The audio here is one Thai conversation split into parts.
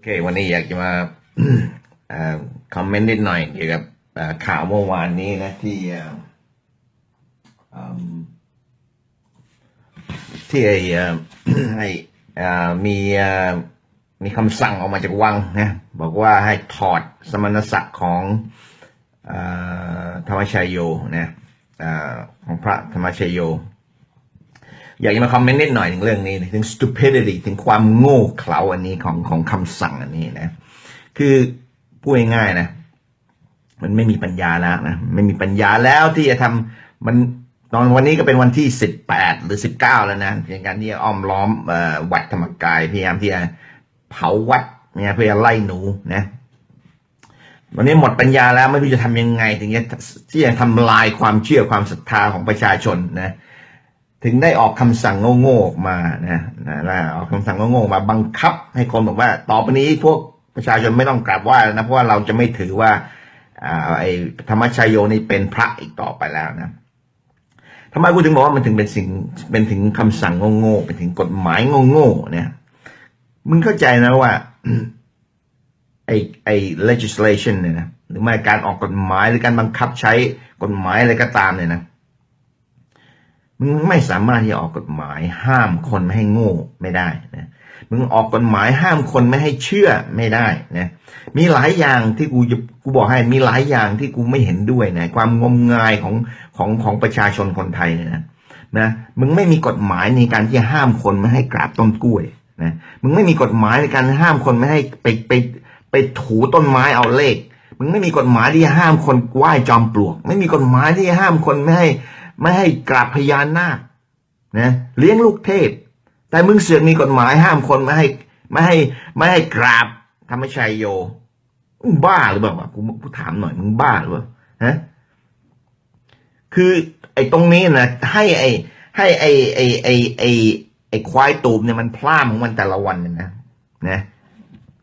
โอเควันนี้อยากจะมาอคอมเมนต์นิดหน่อยเกี่ยวกับข่าวเมื่อวานนี้นะที่ที่ไอ้ไอ้มีมีคำสั่งออกมาจากวังนะบอกว่าให้ถอดสมณศักดิ์ของอธรรมชัยโยนะของพระธรรมชัยโย อยากจะมาคอมเมนต์นิดหน่อยถึงเรื่องนี้ถึง stupidity ถึงความโง่เขลาอันนี้ของของคำสั่งอันนี้นะ คือพูดง่ายๆนะ มันไม่มีปัญญาแล้วนะ ไม่มีปัญญาแล้วที่จะทำมันตอนวันนี้ก็เป็นวันที่สิบแปดหรือสิบเก้าแล้วนะในการที่อ้อมล้อมอวัดธรรมกายพยายามที่จะเผาวัดเนี่ยเพื่อไล่หนูนะวันนี้หมดปัญญาแล้วไม่รู้จะทำยังไง ถึงจะที่จะทำลายความเชื่อความศรัทธาของประชาชนนะ ถึงได้ออกคำสั่งโง่ๆออกมานะนะแล้วออกคำสั่งโง่ๆมาบังคับ ให้คนบอกว่า ต่อไปนี้พวกประชาชนไม่ต้องกราบไหว้แล้วนะเพราะว่าเราจะไม่ถือว่าอไอ้ธรรมชัยโยนี่เป็นพระอีกต่อไปแล้วนะทำไมกูถึงบอกว่ามันถึงเป็นสิ่งเป็นถึงคำสั่งโง่ๆเป็นถึงกฎหมายโง่ๆเนี่ยมึงเข้าใจนะว่าไอ้ไอ้ legislation เนี่ยนะหรือไม่การออกกฎหมายหรือการบังคับใช้กฎหมายอะไรก็ตามเนี่ยนะ มึงไม่สามารถที่จะออกกฎหมายห้ามคนไม่ให้โง่ไม่ได้นะมึงออกกฎหมายห้ามคนไม่ให้เชื่อไม่ได้นะมีหลายอย่างที่กูจะกูบอกให้มีหลายอย่างที่กูไม่เห็นด้วยนะความงมงายของของของประชาชนคนไทยเนี่ยนะนะมึงไม่มีกฎหมายในการที่จะห้ามคนไม่ให้กราบต้นกล้วยนะมึงไม่มีกฎหมายในการห้ามคนไม่ให้ไปไปไปถูต้นไม้เอาเลข มึงไม่มีกฎหมายที่จะห้ามคนไหว้จอมปลวก ไม่มีกฎหมายที่จะห้ามคนไม่ให้ ไม่ให้กราบพญานาคนะเลี้ยงลูกเทพ แต่มึงเสือกมีกฎหมายห้ามคนไม่ให้ไม่ให้ไม่ให้กราบธรรมชัยโยมึงบ้าหรือเปล่ากูกูถามหน่อยมึงบ้าหรือเปล่าฮะคือไอ้ตรงนี้นะให้ไอ้ให้ไอ้ไอ้ไอ้ไอ้ไอ้ควายตูบเนี่ยมันพลาดของมันแต่ละวันเนี่ยนะนะ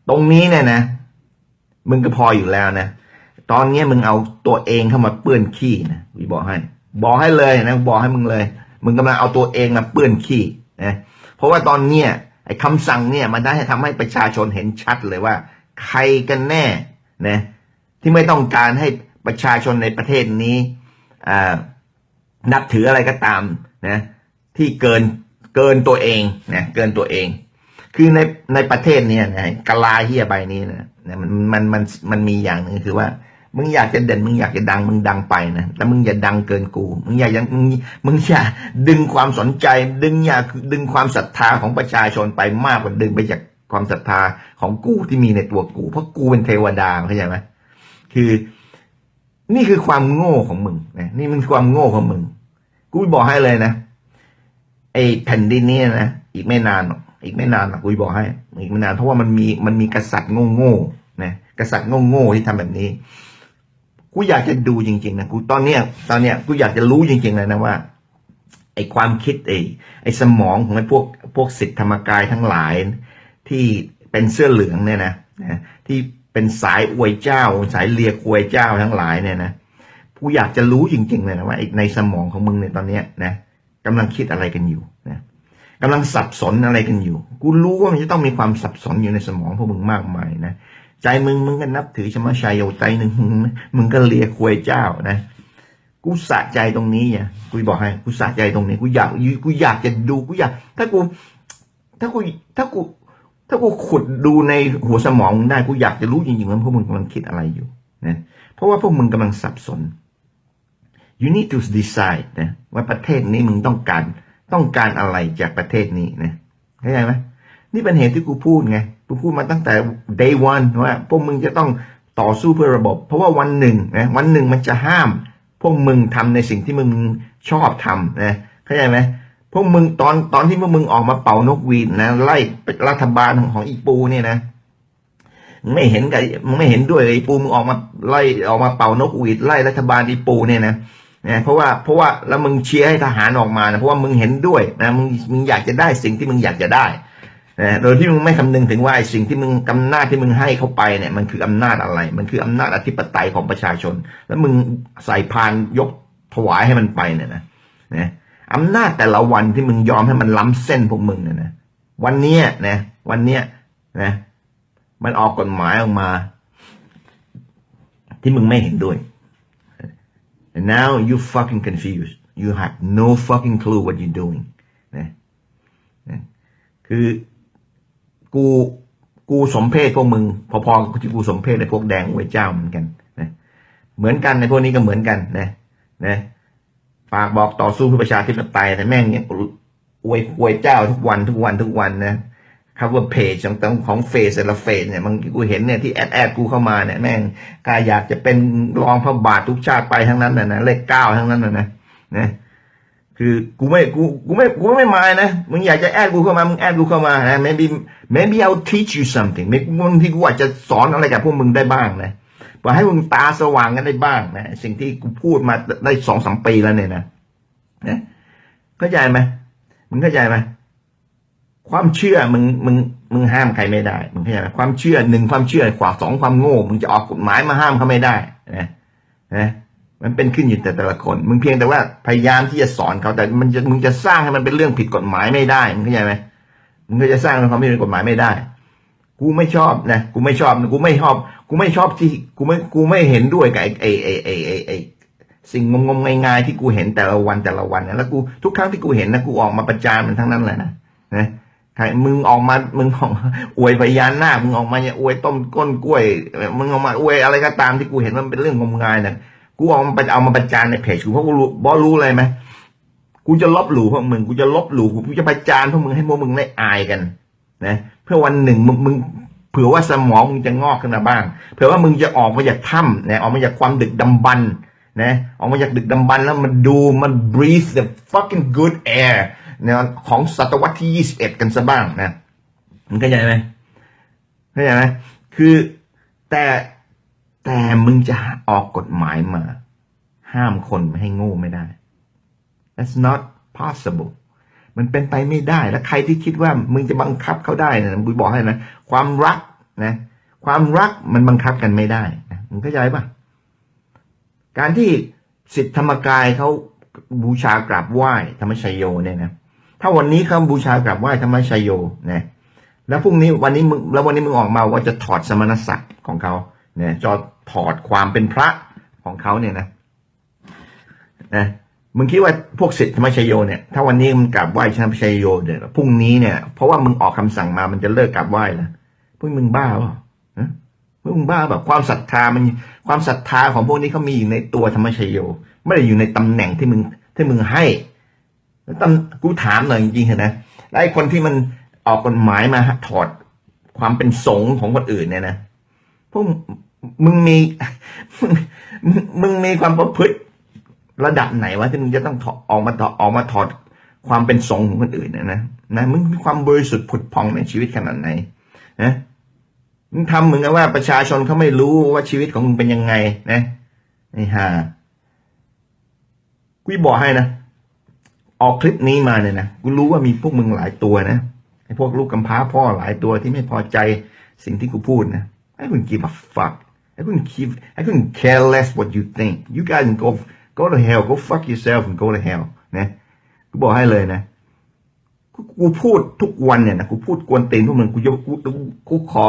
ตรงนี้เนี่ยนะ มึงก็พออยู่แล้วนะ ตอนนี้มึงเอาตัวเองเข้ามาเปื้อนขี้นะวีบอกให้ บอกให้เลยนะบอกให้มึงเลย มึงกำลังเอาตัวเองมาเปื้อนขี้นะเพราะว่าตอนเนี้ยไอ้คำสั่งเนี่ยมันได้ทำให้ประชาชนเห็นชัดเลยว่า ใครกันแน่นะที่ไม่ต้องการให้ประชาชนในประเทศนี้นับถืออะไรก็ตามนะที่เกินเกินตัวเองนะเกินตัวเอง คือในในประเทศเนี้ยนะกลาเฮียใบนี้นะมันมันมันมันมีอย่างหนึ่งคือว่า มึงอยากจะเด่น มึงอยากจะดัง มึงดังไปนะแต่มึงอย่าดังเกินกู มึงอย่ายังมึงมึงอย่าดึงความสนใจ ดึงอย่าดึงความศรัทธาของประชาชนไปมากกว่าดึงไปจากความศรัทธาของกูที่มีในตัวกู เพราะกูเป็นเทวดาเข้าใจไหมคือ นี่คือความโง่ของมึงนะนี่มันความโง่ของมึง กูบอกให้เลยนะไอ้แผ่นดินนี้นะอีกไม่นานหรอกอีกไม่นานหรอกกูบอกให้ อีกไม่นานเพราะว่ามันมีมันมีกษัตริย์โง่ๆนะกษัตริย์โง่ๆที่ทำแบบนี้ กูอยากจะดูจริง ๆ นะกูตอนเนี้ยตอนเนี้ยกูอยากจะรู้จริง ๆ เลยนะว่าไอ้ความคิดไอ้ไอ้สมองของไอ้พวกพวกสิทธิธรรมกายทั้งหลายที่เป็นเสื้อเหลืองเนี่ยนะนะที่เป็นสายอวยเจ้า สายเลียควยเจ้าทั้งหลายเนี่ยนะกูอยากจะรู้จริง ๆ เลยนะว่าไอ้ในสมองของมึงในตอนเนี้ยนะกำลังคิดอะไรกันอยู่นะกำลังสับสนอะไรกันอยู่ กูรู้ว่ามันจะต้องมีความสับสนอยู่ในสมองพวกมึงมากมายนะ ใจมึงมึงก็นับถือชมาชัยโยใจหนึ่งมึงก็เลียควยเจ้านะ กูสะใจตรงนี้อะกูบอกให้กูสะใจตรงนี้กูอยากกูอยากจะดูกูอยาก ถ้ากู ถ้ากูถ้ากู ถ้ากูขุดดูในหัวสมองมึงได้กูอยากจะรู้จริงๆว่าพวกมึงกำลังคิดอะไรอยู่นะเพราะว่าพวกมึงกำลังสับสน you need to decide นะว่าประเทศนี้มึงต้องการต้องการอะไรจากประเทศนี้นะเข้าใจไหม นี่เป็นเหตุที่กูพูดไงกูพูดมาตั้งแต่ day one ว่าพวกมึงจะต้องต่อสู้เพื่อระบบ เพราะว่าวันหนึ่งนะวันหนึ่งมันจะห้าม พวกมึงทำในสิ่งที่มึงชอบทำนะเข้าใจไหมพวกมึงตอนตอนที่พวกมึงออกมาเป่านกหวีดนะไล่รัฐบาลของอีปูเนี่ยนะไม่เห็นกับมึงไม่เห็นด้วยอีปูมึงออกมาไล่ออกมาเป่านกหวีดไล่รัฐบาลอีปูเนี่ยนะนะเพราะว่าเพราะว่าแล้วมึงเชียร์ให้ทหารออกมานะเพราะว่ามึงเห็นด้วยนะมึงมึงอยากจะได้สิ่งที่มึงอยากจะได้ นะโดยที่มึงไม่คำนึงถึงว่าไอ้สิ่งที่มึงอำนาจที่มึงให้เขาไปเนี่ยมันคืออำนาจอะไร มันคืออำนาจอธิปไตยของประชาชน แล้วมึงใส่พานยกถวายให้มันไปเนี่ยนะนะอำนาจแต่ละวันที่มึงยอมให้มันล้ำเส้นพวกมึงเนี่ยนะวันนี้นะวันเนี้นะมันออกกฎหมายออกมา ที่มึงไม่เห็นด้วย and now you fucking confused you have no fucking clue what you're doing นะนะคือ กูกูสมเพศพวกมึง พอๆกับที่กูสมเพศในพวกแดงอวยเจ้าเหมือนกันนะเหมือนกันในพวกนี้ก็เหมือนกันนะนะปากบอกต่อสู้เพื่อประชาธิปไตยแต่แม่งเนี่ยอวยอวยเจ้าทุกวันทุกวันทุกวันนะ cover page ของของเฟซแต่ละเฟซเนี่ยมันกูเห็นเนี่ยที่แอดแอดกูเข้ามาเนี่ยแม่งกายอยากจะเป็นรองพระบาททุกชาติไปทั้งนั้นนะนะเลขเก้าทั้งนั้นนะนะนะ คือกูไม่กูกูไม่กูไม่มายนะมึงอยากจะแอดกูเข้ามามึงแอดกูเข้ามานะ maybe maybe I'll teach you something ไม่บางทีกูอาจจะสอนอะไรกับพวกมึงได้บ้างนะพอให้มึงตาสว่างกันได้บ้างนะสิ่งที่กูพูดมาได้สองสามปีแล้วเนี่ยนะนะเข้าใจไหมมึงเข้าใจไหมความเชื่อมึงมึงมึงห้ามใครไม่ได้มึงเข้าใจไหมความเชื่อหนึ่งความเชื่อขวาสองความโง่มึงจะออกกฎหมายมาห้ามเขาไม่ได้นะนะ มันเป็นขึ้นอยู่แต่แต่ละคน มึงเพียงแต่ว่าพยายามที่จะสอนเขาแต่มันจะมึงจะสร้างให้มันเป็นเรื่องผิดกฎหมายไม่ได้มึงเข้าใจไหมมึงก็จะสร้างเป็นความผิดกฎหมายไม่ได้ กูไม่ชอบนะกูไม่ชอบกูไม่ชอบ กูไม่ชอบที่กูไม่กูไม่เห็นด้วยกับไอ้ไอ้ไอ้ไอ้ไอ้ไอ้สิ่งงมงายๆที่กูเห็นแต่ละวันแต่ละวันนะแล้วกูทุกครั้งที่กูเห็นนะกูออกมาประจานมันทั้งนั้นแหละนะนะใครมึงออกมา มึงออกอวยพยานหน้า มึงออกมาเนี่ยอวยต้มก้นกล้วย มึงออกมาอวยอะไรก็ตามที่กูเห็นมันเป็นเรื่องงมงายเนี่ย กูเอามาเอามาประจานในเพจกูเพราะกูรู้บอรู้อะไรไหมกูจะลบหลู่พวกมึงกูจะลบหลู่กูจะประจานพวกมึงให้พวกมึงได้อายกันนะเพื่อวันหนึ่งมึงมึงเผื่อว่าสมองมึงจะงอกขึ้นมาบ้าง เผื่อว่ามึงจะออกมาจากถ้ำนะออกมาจากความดึกดำบรรพ์นะออกมาจากดึกดำบรรพ์แล้วมันดูมัน breathe the fucking good air นะของศตวรรษที่ 21 กันซะบ้างนะมันเข้าใจไหมเข้าใจไหมคือแต่ แต่มึงจะออกกฎหมายมา ห้ามคนไม่ให้โง่ไม่ได้ that's not possible มันเป็นไปไม่ได้ แล้วใครที่คิดว่ามึงจะบังคับเขาได้นะบุยบอกให้นะ ความรักนะ ความรักมันบังคับกันไม่ได้นะมึงเข้าใจปะการที่สิทธิธรรมกายเขาบูชากราบไหว้ธรรมชัยโยเนี่ยนะ ถ้าวันนี้เขาบูชากราบไหว้ธรรมชัยโยนะแล้วพรุ่งนี้วันนี้มึงแล้ววันนี้มึงออกมาว่าจะถอดสมณศักดิ์ของเขาเนี่ยจะ ถอดความเป็นพระของเขาเนี่ยนะนะมึงคิดว่าพวกศิษย์ธรรมชัยโยเนี่ยถ้าวันนี้มึงกราบไหว้ธรรมชัยโยเนี่ยพรุ่งนี้เนี่ยเพราะว่ามึงออกคำสั่งมามันจะเลิกกราบไหว้แล้วพวกมึงบ้าเปล่าฮะพวกมึงบ้าแบบความศรัทธามันความศรัทธาของพวกนี้เขามีอยู่ในตัวธรรมชัยโย ไม่ได้อยู่ในตำแหน่งที่มึงที่มึงให้แล้วตกูถามหน่อยจริงๆเถอนะไอ้คนที่มันออกกฎหมายมาถอดความเป็นสงฆ์ของคนอื่นเนี่ยนะพวก มึงมีมึงมึงมีความประพฤติระดับไหนวะที่มึงจะต้องถอดออกมาถอดออกมาถอดความเป็นสงของคนอื่นเนี่ยนะนะมึงมีความบริสุทธิ์ผุดพองในชีวิตขนาดไหนนะมึงทำเหมือนกับว่าประชาชนเขาไม่รู้ว่าชีวิตของมึงเป็นยังไง นะไอ้ห่ากูบอกให้นะออกคลิปนี้มาเนี่ยนะกูรู้ว่ามีพวกมึงหลายตัวนะไอ้พวกลูกกำพร้าพ่อหลายตัวที่ไม่พอใจสิ่งที่กูพูดนะ I couldn't give a fuck I couldn't give I couldn't care less what you think you guys can go go to hell go fuck yourself and go to hell นะกูบอกให้เลยนะกูพูดทุกวันเนี่ยนะกูพูดกวนเตีนพวกมึงกูจะกูกูกูขอ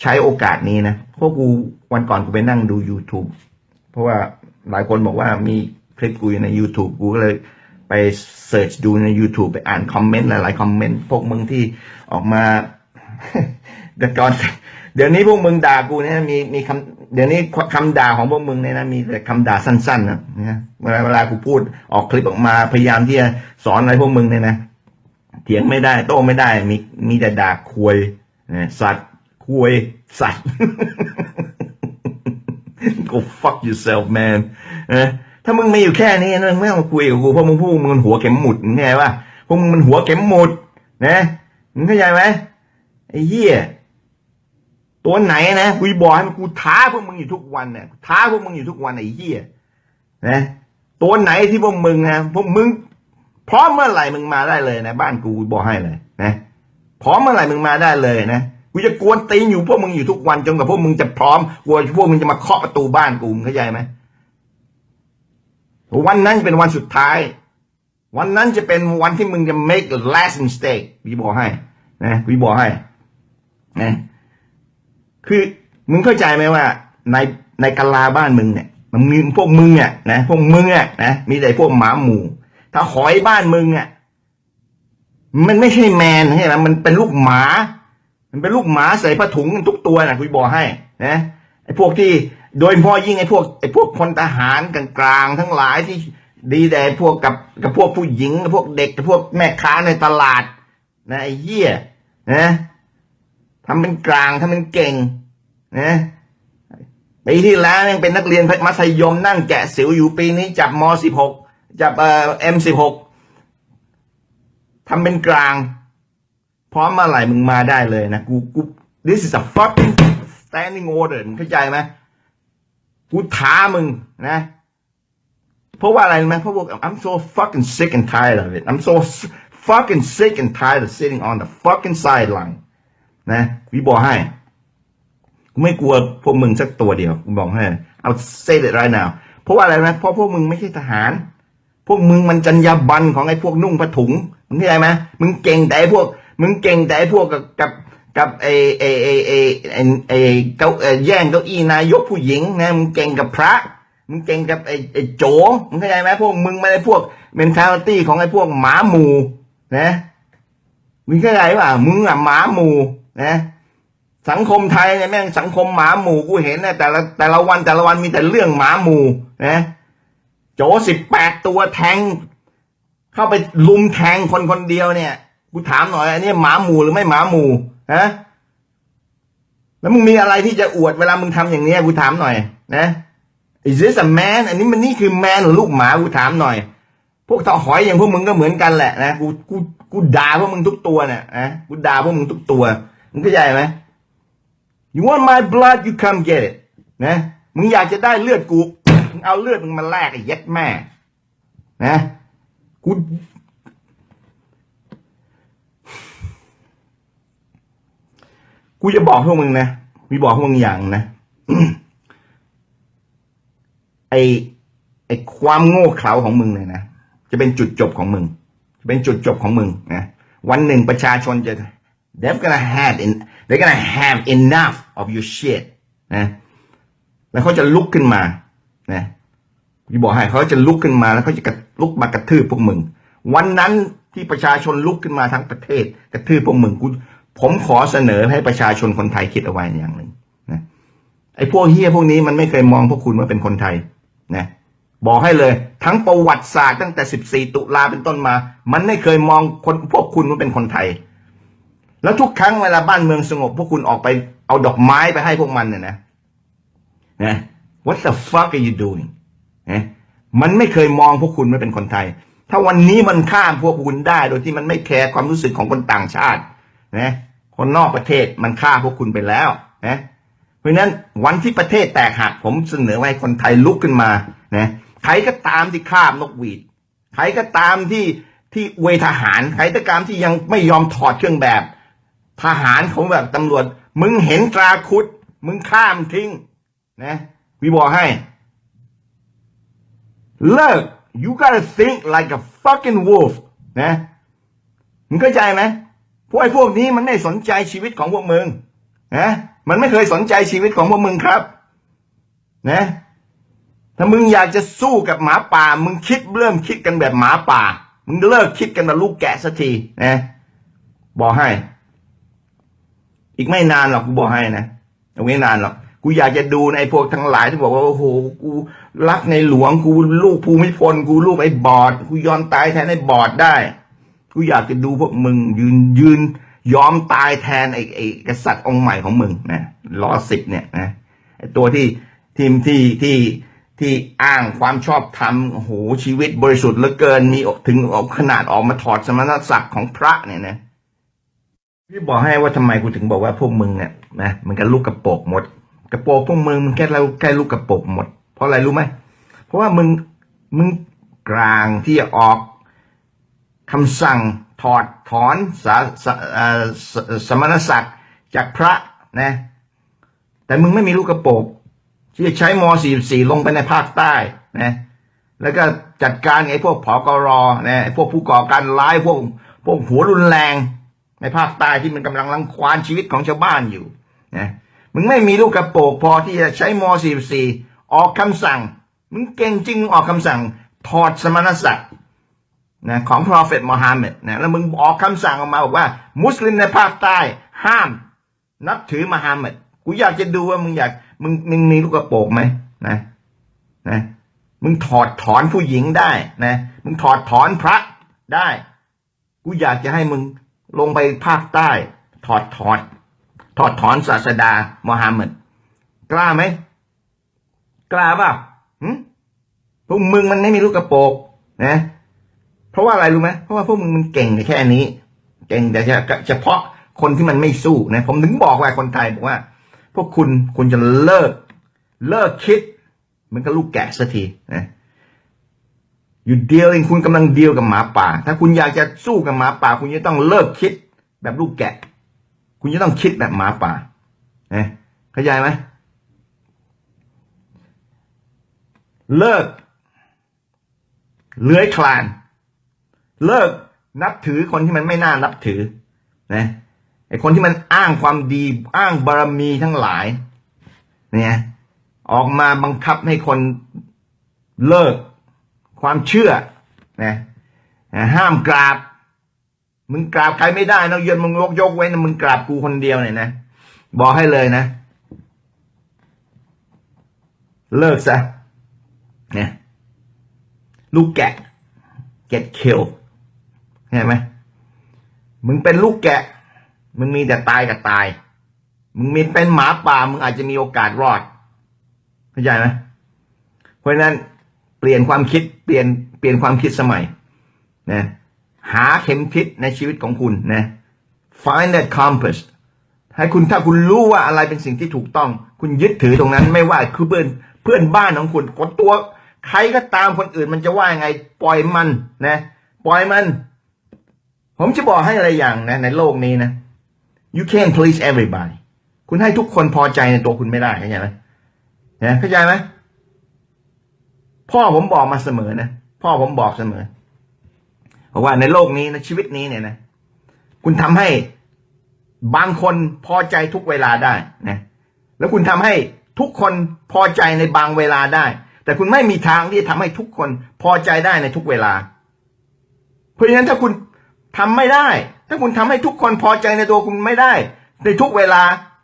ใช้โอกาสนี้นะเพราะกูวันก่อนกูไปนั่งดู YouTube เพราะว่าหลายคนบอกว่ามีคลิปกูอยู่ใน YouTube กูก็เลยไปเสิร์ชดูใน YouTube ไปอ่านคอมเมนต์หลายๆคอมเมนต์พวกมึงที่ออกมาเดี๋ยวก่อน เดี๋ยวนี้พวกมึงด่ากูเนี่ยมีมีคำเดี๋ยวนี้คำด่าของพวกมึงเนี่ยนะมีแต่คำด่าสั้นๆนะนะเวลาเวลากูพูดออกคลิปออกมาพยายามที่จะสอนอะไรพวกมึงเนี่ยนะเถียงไม่ได้ โต้ไม่ได้ มีมีแต่ด่าควยนะสัตว์ควยสัตว์ go fuck yourself man นะถ้ามึงมีอยู่แค่นี้นะมึงไม่ต้องมาคุยกับกูเพราะมึงพูดมึงหัวเข็มหมุดมึงเข้าใจปะพวกมึงมันหัวเข็มหมุดนะมึงเข้าใจไหมไอ้เหี้ย ตัวไหนนะกูบอกให้กูท้าพวกมึงอยู่ทุกวันเนี่ยท้าพวกมึงอยู่ทุกวันไอ้เหี้ยนะตัวไหนที่พวกมึงนะพวกมึงพร้อมเมื่อไหร่มึงมาได้เลยนะ บ้านกูบอกให้เลยนะพร้อมเมื่อไหร่มึงมาได้เลยนะกูจะกวนตีนอยู่พวกมึงอยู่ทุกวันจนกว่าพวกมึงจะพร้อมกลัวพวกมึงจะมาเคาะประตูบ้านกูมึงเข้าใจไหมวันนั้นเป็นวันสุดท้าย วันนั้นจะเป็นวันที่มึงจะ make the last mistake พี่บอกให้ นะพี่บอกให้ นะ คือมึงเข้าใจไหมว่าในในกะลาบ้านมึงเนี่ยมันมีพวกมึงอะนะพวกมึงอะนะมีแต่พวกหมาหมูถ้าหอยบ้านมึงอะมันไม่ใช่แมนใช่ไหมมันเป็นลูกหมา มันเป็นลูกหมาใส่ผ้าถุงทุกตัวนะคุยบอกให้นะไอ้พวกที่โดยพาะยิ่งไอ้พวกไอ้พวกพลทหารกลางๆทั้งหลายที่ดีแต่พวกกับกับพวกผู้หญิงกับพวกเด็กกับพวกแม่ค้าในตลาด นะไอ้เหี้ยนะ ทำเป็นกลางทำเป็นเก่งนะปีที่แล้วยังเป็นนักเรียนมัธยมนั่งแกะสิวอยู่ปีนี้จับมสิบหกจับเอ่อเอ็มสิบหกทำเป็นกลาง พร้อมเมื่อไหร่มึงมาได้เลยนะ กูกู this is a fucking standing order มึงเข้าใจไหมกูท้ามึงนะ เพราะว่าอะไรไหมเพราะว่า I'm so fucking sick and tired of it I'm so fucking sick and tired of sitting on the fucking sideline นะวิบอกให้กูไม่กลัวพวกมึงสักตัวเดียวกูบอกให้ เอา say it right now เพราะว่าอะไรรู้ไหมเพราะพวกมึงไม่ใช่ทหาร พวกมึงมันจรรยาบรรณของไอ้พวกนุ่งผ้าถุงมึงเข้าใจไหมมึงเก่งแต่ไอ้พวก มึงเก่งแต่ไอ้พวกกับกับกับไอ้ไอ้ไอ้ไอ้ไอ้ไอ้เก้าแย่งเก้าอี้นายกผู้หญิงนะมึงเก่งกับพระมึงเก่งกับไอ้ไอ้โจมึงเข้าใจไหมพวกมึงไม่ได้พวก mentality ของไอ้พวกหมาหมูนะมึงเข้าใจป่ะมึงอะหมาหมู นะสังคมไทยเนี่ยแม่งสังคมหมาหมู่กูเห็นนะแต่ละแต่ละวันแต่ละวันมีแต่เรื่องหมาหมู่นะโจสิบแปดตัวแทง เข้าไปลุมแทงคนคนเดียวเนี่ยกูถามหน่อยอันนี้หมาหมู่หรือไม่หมาหมู่ฮะแล้วมึงมีอะไรที่จะอวดเวลามึงทำอย่างเนี้ยกูถามหน่อย นะ is this a man อันนี้มันนี่คือแมนหรือลูกหมากูถามหน่อย พวกทอหอยอย่างพวกมึงก็เหมือนกันแหละนะกูกูกูด่าพวกมึงทุกตัวเนี่ยนะกูด่าพวกมึงทุกตัว มึงเข้าใจไหม you want my blood you come get it นะ มึงอยากจะได้เลือดกู มึงเอาเลือดมึงมาแลกไอ้ย็ดแม่ นะ กู กูจะบอกพวกมึงนะ มีบอกพวกมึงอย่างนะ ไอไอความโง่เขลาของมึงเนี่ยนะ จะเป็นจุดจบของมึง จะเป็นจุดจบของมึงนะ วันหนึ่งประชาชนจะ they're gonna have in they're gonna have enough of your shit นะ แล้วเขาจะลุกขึ้นมา นะพี่บอกให้เขาจะลุกขึ้นมาแล้วเขาจะกระลุกมากระทืบพวกมึง วันนั้นที่ประชาชนลุกขึ้นมาทั้งประเทศ กระทืบพวกมึงกูผมขอเสนอให้ประชาชนคนไทยคิดเอาไว้อย่างหนึ่งนะไอ้พวกเฮียพวกนี้มันไม่เคยมองพวกคุณว่าเป็นคนไทย นะบอกให้เลย ทั้งประวัติศาสตร์ตั้งแต่ 14 ตุลาเป็นต้นมา มันไม่เคยมองคนพวกคุณว่าเป็นคนไทย แล้วทุกครั้งเวลาบ้านเมืองสงบ พวกคุณออกไปเอาดอกไม้ไปให้พวกมันเนี่ยนะนะ what the fuck are you doing นะมันไม่เคยมองพวกคุณว่เป็นคนไทย ถ้าวันนี้มันข้ามพวกคุณได้ โดยที่มันไม่แคร์ความรู้สึกของคนต่างชาตินะคนนอกประเทศมันฆ่าพวกคุณไปแล้วนะเพราะฉะนั้นวันที่ประเทศแตกหักผมเสนอให้คนไทยลุกขึ้นมานะใครก็ตามที่ฆ่านกหวีดใครก็ตามที่ที่เวทหารใครก็ตามที่ยังไม่ยอมถอดเครื่องแบบ ทหารของแบบตำรวจ มึงเห็นตราคุด มึงข้ามทิ้ง นะวิบอกให้ เลิก you gotta think like a fucking wolf นะมึงเข้าใจไหมพวกไอ้พวกนี้มันไม่สนใจชีวิตของพวกมึงนะมันไม่เคยสนใจชีวิตของพวกมึงครับ นะ ถ้ามึงอยากจะสู้กับหมาป่า มึงคิดเริ่มคิดกันแบบหมาป่า มึงเลิกคิดกันแบบลูกแกะสักทีนะ บอกให้ อีกไม่นานหรอกกูบอกให้นะอีกไม่นานหรอกกูอยากจะดูในพวกทั้งหลายที่บอกว่าโอ้โหกูรักในหลวงกูลูกภูมิพลกูลูกไอ้บอดกูยอมตายแทนไอ้บอดได้ กูอยากจะดูพวกมึงยืนยืนยอมตายแทนไอ้ไอ้กษัตริย์องค์ใหม่ของมึงนะรอสิบเนี่ยนะไอ้ตัวที่ทีมที่ที่ที่อ้างความชอบธรรมโอ้โหชีวิตบริสุทธิ์เหลือเกินมีถึงขนาดออกมาถอดสมณศักดิ์ของพระเนี่ยนะ พี่บอกให้ว่าทำไมกูถึงบอกว่าพวกมึงเนี่ยนะมันกันลูกกระโปรงหมด กระโปรงพวกมึงมันแค่เราแค่ลูกกระโปรงหมด เพราะอะไรรู้ไหมเพราะว่ามึงมึงกลางที่จะออกคำสั่งถอดถอนสาสสสมณศักดิ์จากพระนะ แต่มึงไม่มีลูกกระโปรงที่จะใช้ม .44 ลงไปในภาคใต้นะแล้วก็จัดการไอ้พวกผอกรนะไอ้พวกผู้ก่อการร้ายพวกพวกหัวรุนแรง ในภาคใต้ที่มันกำลังรังควานชีวิตของชาวบ้านอยู่นะมึงไม่มีลูกกระโปรงพอที่จะใช้ม .44 ออกคำสั่ง มึงเก่งจริงออกคำสั่งถอดสมณศักดิ์นะของพระเฟตมฮัมหมัดนะแล้วมึงออกคำสั่งออกมาบอกว่า มุสลิมในภาคใต้ห้าม นับถือมฮัมหมัดกูอยากจะดูว่ามึงอยากมึงมึงมีลูกกระโปรงไหมนะนะมึงถอดถอนผู้หญิงได้นะ มึงถอดถอนพระได้ กูอยากจะให้มึง ลงไปภาคใต้ ถอดถอนถอดถอนศาสดามฮัมมัดกล้าไหมกล้าเปล่าพวกมึงมันไม่มีลูกกระโปรงนะ เพราะว่าอะไรรู้ไหมเพราะว่าพวกมึงมันเก่งแค่นี้ เก่งแต่เฉพาะคนที่มันไม่สู้นะ ผมถึงบอกว่าคนไทยบอกว่า พวกคุณคุณจะเลิก เลิกคิด มันก็ลูกแกะสักทีนะ อยู่เดียวเองคุณกำลังเดียวกับหมาป่า ถ้าคุณอยากจะสู้กับหมาป่า คุณจะต้องเลิกคิดแบบลูกแกะ คุณจะต้องคิดแบบหมาป่านะเข้าใจไหมเลิกเลื้อยคลาน เลิกนับถือคนที่มันไม่น่านับถือนะไอคนที่มันอ้างความดีอ้างบารมีทั้งหลาย เนี่ย ออกมาบังคับให้คนเลิก ความเชื่อนะห้ามกราบ มึงกราบใครไม่ได้นะเยือนมึงยกยกไว้นะมึงกราบกูคนเดียวเนี่ยนะบอกให้เลยนะ เลิกซะเนี่ยลูกแกะ get killed เห็นไหมมึงเป็นลูกแกะ มึงมีแต่ตายกับตาย มึงมีเป็นหมาป่า มึงอาจจะมีโอกาสรอดเข้าใจไหมเพราะนั้น เปลี่ยนความคิดเปลี่ยนเปลี่ยนความคิดสมัยนะหาเข็มทิศในชีวิตของคุณนะ find that compass ให้คุณถ้าคุณรู้ว่าอะไรเป็นสิ่งที่ถูกต้อง คุณยึดถือตรงนั้นไม่ว่าคือเพื่อนเพื่อนบ้านของคุณคนตัว ใครก็ตามคนอื่นมันจะว่ายังไง ปล่อยมันนะ ปล่อยมัน ผมจะบอกให้อะไรอย่างนะ ในโลกนี้นะ you can't please everybody คุณให้ทุกคนพอใจในตัวคุณไม่ได้เข้าใจไหมนะเข้าใจไหม พ่อผมบอกมาเสมอนะพ่อผมบอกเสมอบอกว่าในโลกนี้ในชีวิตนี้เนี่ยนะคุณทำให้บางคนพอใจทุกเวลาได้นะแล้วคุณทำให้ทุกคนพอใจในบางเวลาได้ แต่คุณไม่มีทางที่จะทำให้ทุกคนพอใจได้ในทุกเวลา เพราะฉะนั้นถ้าคุณทำไม่ได้ ถ้าคุณทำให้ทุกคนพอใจในตัวคุณไม่ได้ ในทุกเวลา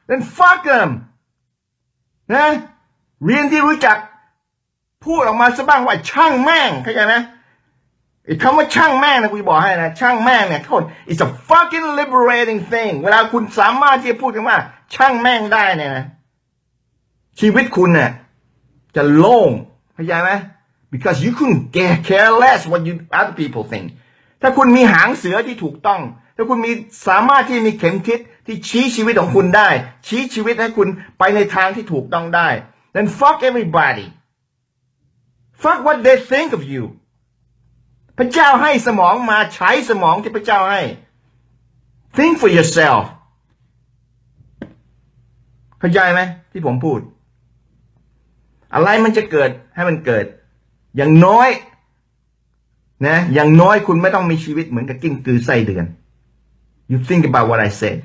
then fuck them นะเรียนที่รู้จัก พูดออกมาซะบ้างว่าช่างแม่งเข้าใจไหมไอ้คำว่าช่างแม่งนะกูบอกให้นะช่างแม่งเนี่ยคน it's a fucking liberating thing เวลาคุณสามารถที่จะพูดกันว่า ช่างแม่งได้เนี่ยนะชีวิตคุณเนี่ยจะโล่งเข้าใจไหม because you couldn't care care less what you other people think ถ้าคุณมีหางเสือที่ถูกต้อง ถ้าคุณมีสามารถที่มีเข็มทิศที่ชี้ชีวิตของคุณได้ ชี้ชีวิตให้คุณไปในทางที่ถูกต้องได้ then fuck everybody fuck what they think of you พระเจ้าให้สมองมาใช้สมองที่พระเจ้าให้ think for yourself เข้าใจไหมที่ผมพูด อะไรมันจะเกิดให้มันเกิด อย่างน้อย นะ อย่างน้อยคุณไม่ต้องมีชีวิตเหมือนกับกิ้งกือไส้เดือน you think about what I said